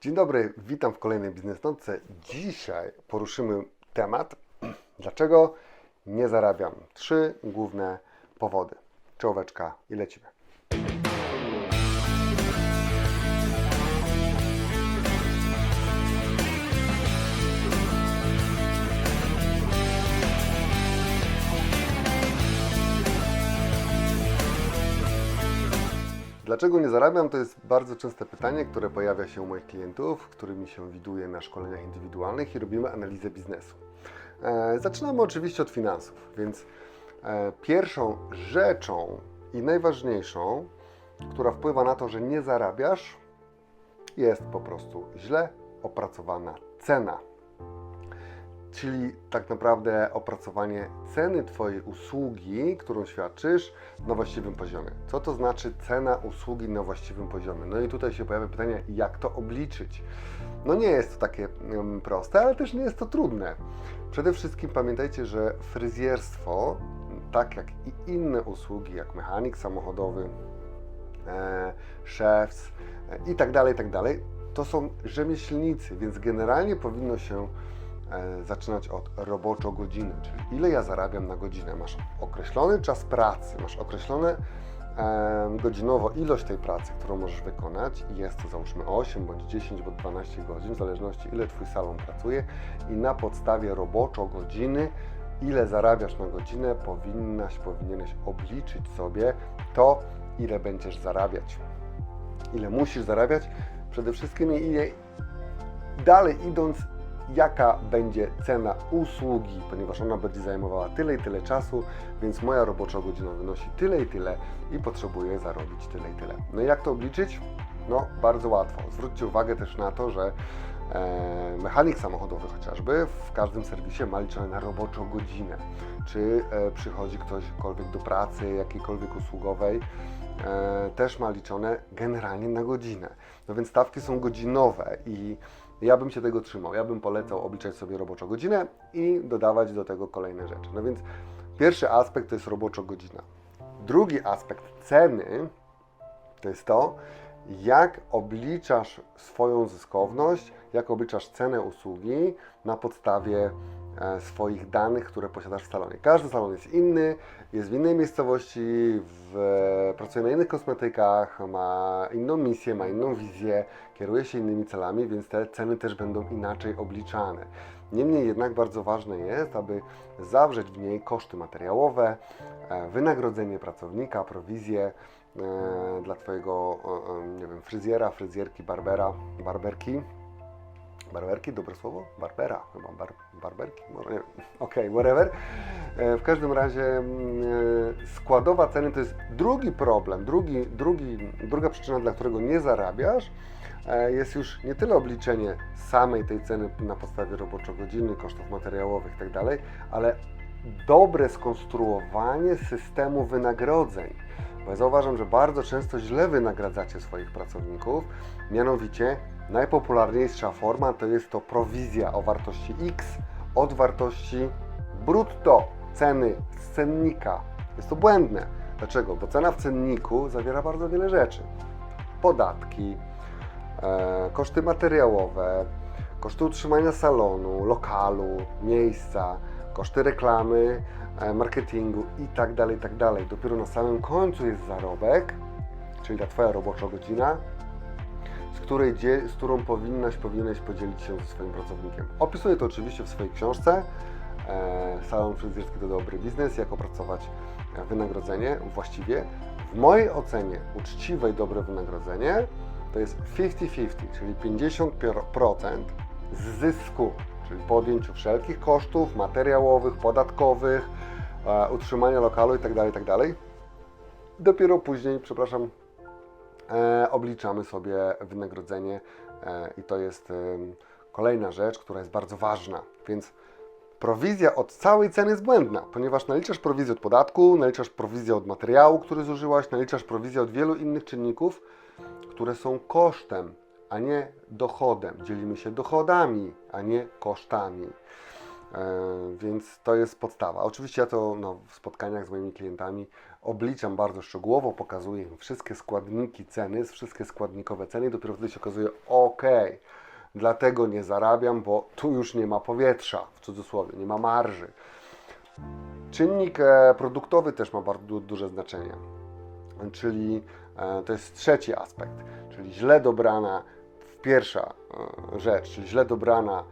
Dzień dobry, witam w kolejnej Biznes Notce. Dzisiaj poruszymy temat, dlaczego nie zarabiam. Trzy główne powody. Czołóweczka i lecimy. Dlaczego nie zarabiam? To jest bardzo częste pytanie, które pojawia się u moich klientów, którymi się widuję na szkoleniach indywidualnych i robimy analizę biznesu. E, zaczynamy oczywiście od finansów, więc e, pierwszą rzeczą i najważniejszą, która wpływa na to, że nie zarabiasz, jest po prostu źle opracowana cena czyli tak naprawdę opracowanie ceny Twojej usługi, którą świadczysz, na właściwym poziomie. Co to znaczy cena usługi na właściwym poziomie? No i tutaj się pojawia pytanie, jak to obliczyć? No nie jest to takie um, proste, ale też nie jest to trudne. Przede wszystkim pamiętajcie, że fryzjerstwo, tak jak i inne usługi, jak mechanik samochodowy, e, szefs e, i tak dalej, i tak dalej, to są rzemieślnicy, więc generalnie powinno się zaczynać od roboczo godziny, czyli ile ja zarabiam na godzinę. Masz określony czas pracy, masz określone e, godzinowo ilość tej pracy, którą możesz wykonać i jest to załóżmy 8 bądź 10 bądź 12 godzin, w zależności ile Twój salon pracuje i na podstawie roboczo godziny ile zarabiasz na godzinę, powinnaś, powinieneś obliczyć sobie to, ile będziesz zarabiać. Ile musisz zarabiać, przede wszystkim i dalej idąc, jaka będzie cena usługi, ponieważ ona będzie zajmowała tyle i tyle czasu, więc moja robocza godzina wynosi tyle i tyle i potrzebuję zarobić tyle i tyle. No i jak to obliczyć? No, bardzo łatwo. Zwróćcie uwagę też na to, że e, mechanik samochodowy chociażby w każdym serwisie ma liczone na roboczą godzinę. Czy e, przychodzi ktośkolwiek do pracy, jakiejkolwiek usługowej, e, też ma liczone generalnie na godzinę. No więc stawki są godzinowe i ja bym się tego trzymał. Ja bym polecał obliczać sobie roboczą godzinę i dodawać do tego kolejne rzeczy. No więc pierwszy aspekt to jest roboczo godzina. Drugi aspekt ceny to jest to, jak obliczasz swoją zyskowność, jak obliczasz cenę usługi na podstawie swoich danych, które posiadasz w salonie. Każdy salon jest inny, jest w innej miejscowości, w, pracuje na innych kosmetykach, ma inną misję, ma inną wizję, kieruje się innymi celami, więc te ceny też będą inaczej obliczane. Niemniej jednak bardzo ważne jest, aby zawrzeć w niej koszty materiałowe, e, wynagrodzenie pracownika, prowizję e, dla Twojego e, e, nie wiem, fryzjera, fryzjerki, barbera, barberki. Barberki, dobre słowo? Barbera, chyba bar, barberki. Okej, whatever. E, W każdym razie mm, e, składowa ceny to jest drugi problem, drugi, drugi, druga przyczyna, dla którego nie zarabiasz, e, jest już nie tyle obliczenie samej tej ceny na podstawie roboczo-godziny, kosztów materiałowych itd., ale dobre skonstruowanie systemu wynagrodzeń. Bo ja zauważam, że bardzo często źle wynagradzacie swoich pracowników, mianowicie najpopularniejsza forma to jest to prowizja o wartości X od wartości brutto ceny z cennika. Jest to błędne. Dlaczego? Bo cena w cenniku zawiera bardzo wiele rzeczy. Podatki, e, koszty materiałowe, koszty utrzymania salonu, lokalu, miejsca, koszty reklamy, e, marketingu i tak dalej, i tak. Dopiero na samym końcu jest zarobek, czyli ta Twoja robocza godzina, z, której, z którą powinnaś, powinieneś podzielić się ze swoim pracownikiem. Opisuję to oczywiście w swojej książce. E, Salon fryzjerski to dobry biznes, jak opracować e, wynagrodzenie właściwie. W mojej ocenie uczciwe i dobre wynagrodzenie to jest 50-50, czyli 50% z zysku, czyli po odjęciu wszelkich kosztów materiałowych, podatkowych, e, utrzymania lokalu itd., itd. Dopiero później, przepraszam, obliczamy sobie wynagrodzenie e, i to jest kolejna rzecz, która jest bardzo ważna. Więc prowizja od całej ceny jest błędna, ponieważ naliczasz prowizję od podatku, naliczasz prowizję od materiału, który zużyłaś, naliczasz prowizję od wielu innych czynników, które są kosztem, a nie dochodem. Dzielimy się dochodami, a nie kosztami. E, więc to jest podstawa. Oczywiście ja to no, w spotkaniach z moimi klientami obliczam bardzo szczegółowo, pokazuję wszystkie składniki ceny, wszystkie składnikowe ceny i dopiero wtedy się okazuje, ok, dlatego nie zarabiam, bo tu już nie ma powietrza, w cudzysłowie, nie ma marży. Czynnik e, produktowy też ma bardzo du- duże znaczenie, czyli e, to jest trzeci aspekt, czyli źle dobrana pierwsza e, rzecz, czyli źle dobrana,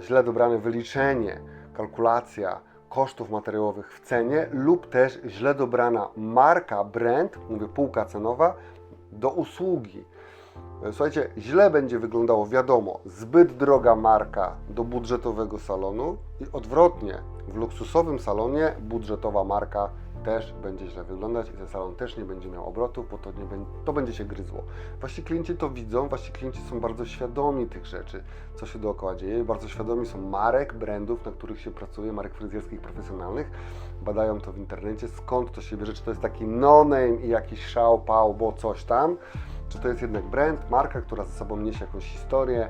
źle dobrane wyliczenie, kalkulacja kosztów materiałowych w cenie lub też źle dobrana marka, brand, mówię półka cenowa, do usługi. Słuchajcie, źle będzie wyglądało, wiadomo, zbyt droga marka do budżetowego salonu i odwrotnie, w luksusowym salonie budżetowa marka też będzie źle wyglądać i ten salon też nie będzie miał obrotów, bo to, nie będzie, to będzie się gryzło. Właśnie klienci to widzą, właśnie klienci są bardzo świadomi tych rzeczy, co się dookoła dzieje, bardzo świadomi są marek, brandów, na których się pracuje, marek fryzjerskich profesjonalnych, badają to w internecie, skąd to się bierze, czy to jest taki no-name i jakiś szał, pał, bo coś tam, czy to jest jednak brand, marka, która ze sobą niesie jakąś historię,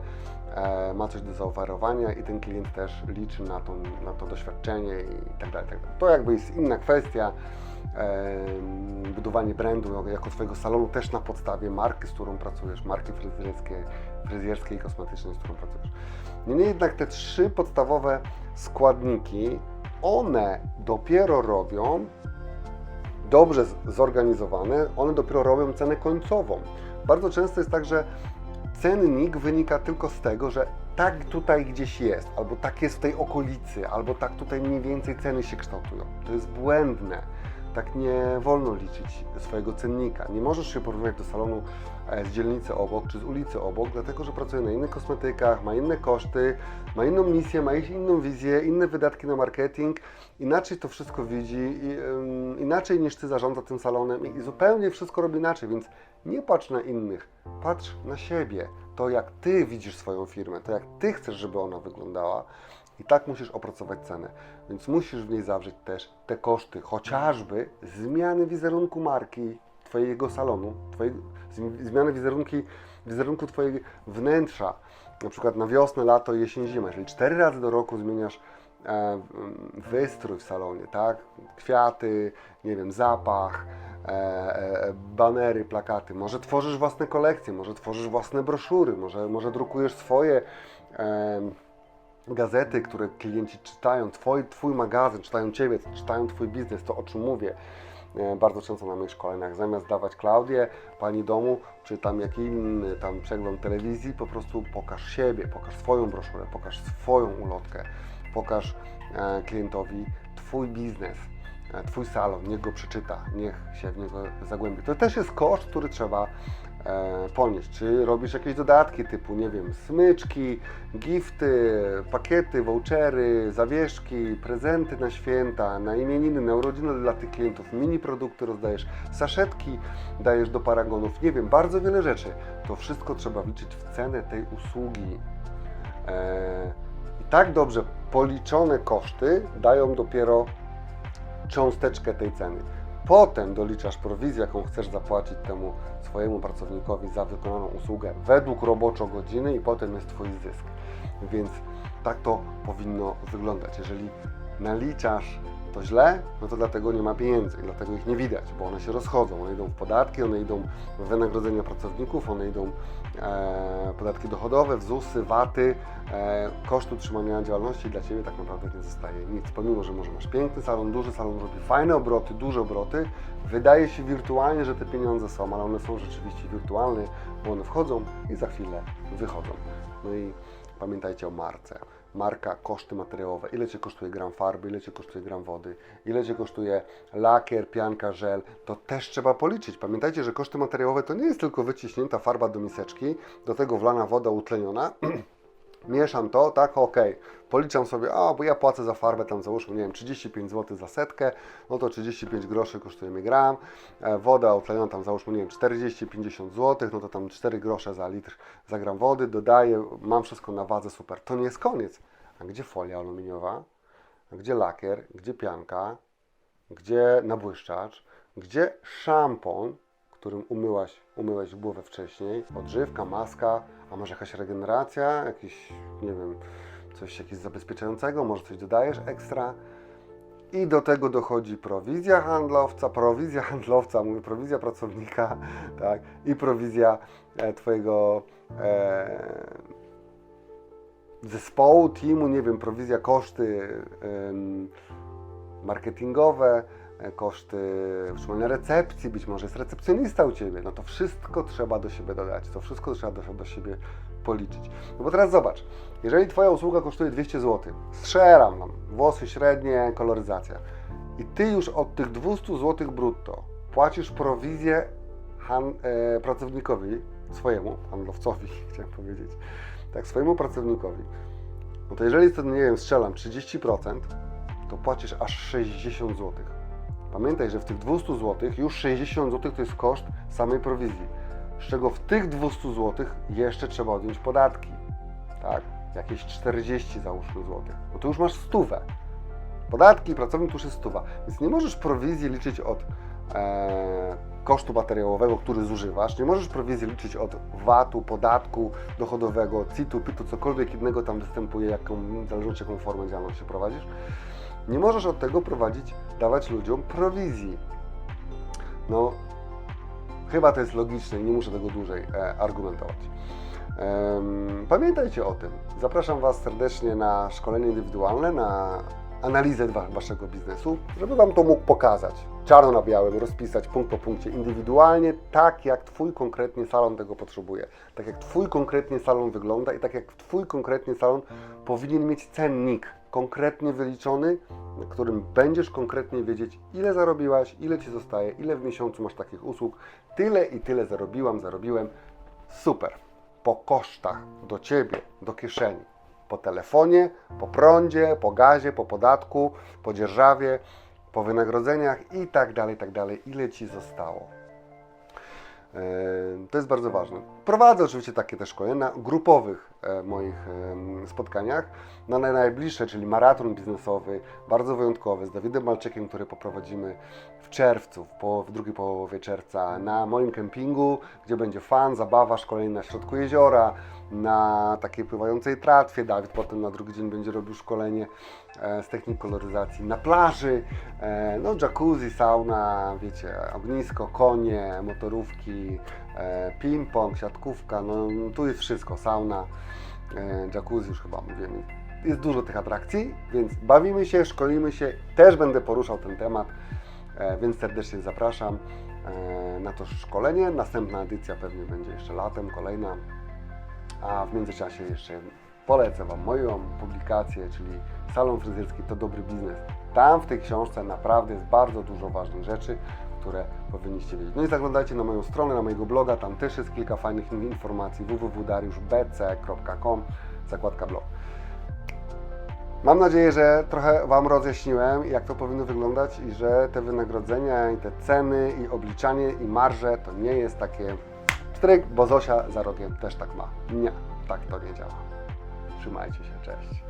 ma coś do zaoferowania i ten klient też liczy na, tą, na to doświadczenie i tak dalej, tak dalej. To jakby jest inna kwestia, e, budowanie brandu jako swojego salonu też na podstawie marki, z którą pracujesz, marki fryzjerskiej, fryzjerskiej i kosmetycznej, z którą pracujesz. Niemniej jednak te trzy podstawowe składniki, one dopiero robią dobrze zorganizowane, one dopiero robią cenę końcową. Bardzo często jest tak, że cennik wynika tylko z tego, że tak tutaj gdzieś jest, albo tak jest w tej okolicy, albo tak tutaj mniej więcej ceny się kształtują. To jest błędne. Tak nie wolno liczyć swojego cennika. Nie możesz się porównywać do salonu e, z dzielnicy obok czy z ulicy obok, dlatego że pracuje na innych kosmetykach, ma inne koszty, ma inną misję, ma inną wizję, inne wydatki na marketing. Inaczej to wszystko widzi, inaczej niż ty zarządza tym salonem i zupełnie wszystko robi inaczej, więc nie patrz na innych, patrz na siebie. To jak ty widzisz swoją firmę, to jak ty chcesz, żeby ona wyglądała. I tak musisz opracować cenę. Więc musisz w niej zawrzeć też te koszty, chociażby zmiany wizerunku marki Twojego salonu, twojej, zmi- zmiany wizerunki, wizerunku Twojego wnętrza. Na przykład na wiosnę, lato, jesień, zimę. Czyli cztery razy do roku zmieniasz e, wystrój w salonie, tak? Kwiaty, nie wiem, zapach, e, e, banery, plakaty. Może tworzysz własne kolekcje, może tworzysz własne broszury, może, może drukujesz swoje em, gazety, które klienci czytają, twój, twój magazyn, czytają Ciebie, czytają Twój biznes, to o czym mówię. E, Bardzo często na moich szkoleniach, zamiast dawać Klaudię, Pani domu, czy tam jakiś inny tam przegląd telewizji, po prostu pokaż siebie, pokaż swoją broszurę, pokaż swoją ulotkę, pokaż e, klientowi Twój biznes, e, Twój salon, niech go przeczyta, niech się w niego zagłębi. To też jest koszt, który trzeba ponieść. Czy robisz jakieś dodatki typu, nie wiem, smyczki, gifty, pakiety, vouchery, zawieszki, prezenty na święta, na imieniny, na urodziny dla tych klientów, mini produkty rozdajesz, saszetki dajesz do paragonów, nie wiem, bardzo wiele rzeczy. To wszystko trzeba wliczyć w cenę tej usługi. E, I tak dobrze policzone koszty dają dopiero cząsteczkę tej ceny. Potem doliczasz prowizję, jaką chcesz zapłacić temu swojemu pracownikowi za wykonaną usługę według roboczo godziny i potem jest Twój zysk. Więc tak to powinno wyglądać. Jeżeli naliczasz to źle, no to dlatego nie ma pieniędzy, i dlatego ich nie widać, bo one się rozchodzą. One idą w podatki, one idą w wynagrodzenia pracowników, one idą e, podatki dochodowe, w ZUSy, VAT-y, e, koszt utrzymania działalności dla Ciebie tak naprawdę nie zostaje nic. Pomimo, że może masz piękny salon, duży salon, robi fajne obroty, duże obroty, wydaje się wirtualnie, że te pieniądze są, ale one są rzeczywiście wirtualne, bo one wchodzą i za chwilę wychodzą. No i pamiętajcie o marce. Marka, koszty materiałowe, ile Cię kosztuje gram farby, ile Cię kosztuje gram wody, ile Cię kosztuje lakier, pianka, żel, to też trzeba policzyć. Pamiętajcie, że koszty materiałowe to nie jest tylko wyciśnięta farba do miseczki, do tego wlana woda utleniona, mieszam to, tak, ok, policzam sobie, a bo ja płacę za farbę tam załóżmy, nie wiem, 35 zł za setkę, no to 35 groszy kosztuje mi gram, e, woda utleniona tam załóżmy, nie wiem, 40-50 zł, no to tam 4 grosze za litr za gram wody, dodaję, mam wszystko na wadze, super. To nie jest koniec. A gdzie folia aluminiowa? A gdzie lakier? Gdzie pianka? Gdzie nabłyszczacz? Gdzie szampon, którym umyłaś, umyłeś głowę wcześniej? Odżywka, maska, a może jakaś regeneracja, jakiś, nie wiem, coś jakieś zabezpieczającego, może coś dodajesz ekstra? i do tego dochodzi prowizja handlowca, prowizja handlowca, mówię prowizja pracownika, tak, i prowizja e, Twojego e, zespołu, teamu, nie wiem, prowizja, koszty em, marketingowe, e, koszty utrzymania recepcji, być może jest recepcjonista u Ciebie, no to wszystko trzeba do siebie dodać, to wszystko trzeba do, do siebie policzyć. No bo teraz zobacz, jeżeli Twoja usługa kosztuje 200 zł, strzelam nam, włosy średnie, koloryzacja i Ty już od tych 200 zł brutto płacisz prowizję han, e, pracownikowi, swojemu, handlowcowi, chciałem powiedzieć, tak, swojemu pracownikowi, no to jeżeli to, nie wiem, strzelam 30%, to płacisz aż 60 zł. Pamiętaj, że w tych 200 zł już 60 zł to jest koszt samej prowizji, z czego w tych 200 zł jeszcze trzeba odjąć podatki, tak, jakieś 40 załóżmy złotych, no to już masz stówę. Podatki, pracownik już jest stuwa, więc nie możesz prowizji liczyć od e, kosztu materiałowego, który zużywasz, nie możesz prowizji liczyć od VAT-u, podatku dochodowego, CIT-u, PIT-u, cokolwiek innego tam występuje, jaką, zależności jaką formę działalności prowadzisz. Nie możesz od tego prowadzić, dawać ludziom prowizji. No, chyba to jest logiczne i nie muszę tego dłużej e, argumentować. Em, Pamiętajcie o tym. Zapraszam Was serdecznie na szkolenie indywidualne, na analizę wa- Waszego biznesu, żeby Wam to mógł pokazać. Czarno na białym, rozpisać punkt po punkcie, indywidualnie, tak jak Twój konkretnie salon tego potrzebuje. Tak jak Twój konkretnie salon wygląda i tak jak Twój konkretnie salon powinien mieć cennik konkretnie wyliczony, na którym będziesz konkretnie wiedzieć, ile zarobiłaś, ile Ci zostaje, ile w miesiącu masz takich usług, tyle i tyle zarobiłam, zarobiłem. Super po kosztach do Ciebie, do kieszeni. Po telefonie, po prądzie, po gazie, po podatku, po dzierżawie, po wynagrodzeniach i tak dalej, tak dalej. Ile Ci zostało? E, To jest bardzo ważne. Prowadzę oczywiście takie też szkolenia na grupowych moich em, spotkaniach. Na naj- najbliższe, czyli maraton biznesowy, bardzo wyjątkowy, z Dawidem Malczykiem, który poprowadzimy w czerwcu, w, drugiej połowie czerwca, na moim kempingu, gdzie będzie fan, zabawa, szkolenie na środku jeziora, na takiej pływającej tratwie. Dawid potem na drugi dzień będzie robił szkolenie e, z technik koloryzacji na plaży, e, no jacuzzi, sauna, wiecie, ognisko, konie, motorówki, e, ping-pong, siatkówka, no tu jest wszystko, sauna, e, jacuzzi już chyba mówiłem. Jest dużo tych atrakcji, więc bawimy się, szkolimy się, też będę poruszał ten temat, e, więc serdecznie zapraszam e, na to szkolenie. Następna edycja pewnie będzie jeszcze latem, kolejna. A w międzyczasie jeszcze polecę Wam moją publikację, czyli Salon Fryzjerski to dobry biznes. Tam w tej książce naprawdę jest bardzo dużo ważnych rzeczy, które powinniście wiedzieć. No i zaglądajcie na moją stronę, na mojego bloga, tam też jest kilka fajnych informacji www.dariuszbc.com, zakładka blog. Mam nadzieję, że trochę Wam rozjaśniłem, jak to powinno wyglądać i że te wynagrodzenia i te ceny i obliczanie i marże to nie jest takie Stryk, bo Zosia za rogiem też tak ma. Nie, tak to nie działa. Trzymajcie się, cześć.